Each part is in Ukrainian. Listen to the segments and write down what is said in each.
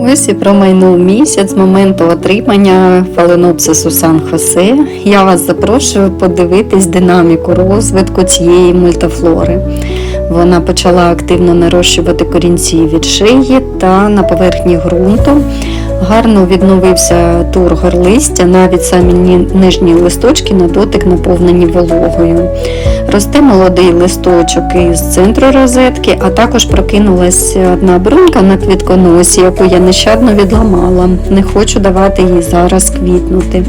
Ось і промайнув місяць з моменту отримання фаленопсису Сан Хосе. Я вас запрошую подивитись динаміку розвитку цієї мультифлори. Вона почала активно нарощувати корінці від шиї та на поверхні ґрунту. Гарно відновився тургор листя, навіть самі нижні листочки на дотик наповнені вологою. Росте молодий листочок із центру розетки, а також прокинулась одна брунька на квітконосі, яку я нещадно відламала. Не хочу давати їй зараз квітнути.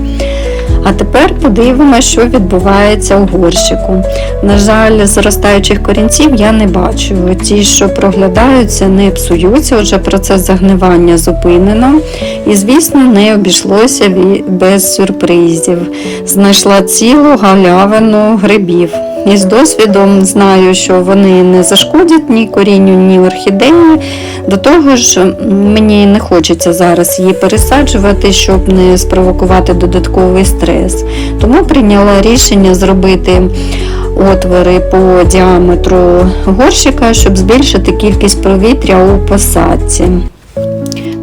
А тепер подивимося, що відбувається у горщику. На жаль, зростаючих корінців я не бачу. Ті, що проглядаються, не псуються, отже, процес загнивання зупинено. І, звісно, не обійшлося без сюрпризів. Знайшла цілу галявину грибів. І з досвідом знаю, що вони не зашкодять ні корінню, ні орхідеї. До того ж, мені не хочеться зараз її пересаджувати, щоб не спровокувати додатковий стрес. Тому прийняла рішення зробити отвори по діаметру горщика, щоб збільшити кількість повітря у посадці.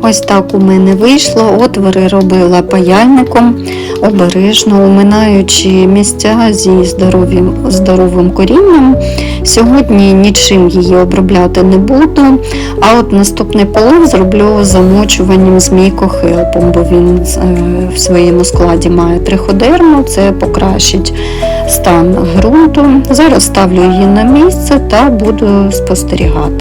Ось так у мене вийшло. Отвори робила паяльником, обережно уминаючи місця зі здоровим, здоровим корінням. Сьогодні нічим її обробляти не буду. А от наступний полив зроблю замочуванням з мійкохелпом, бо він е, в своєму складі має триходерму, це покращить стан ґрунту. Зараз ставлю її на місце та буду спостерігати.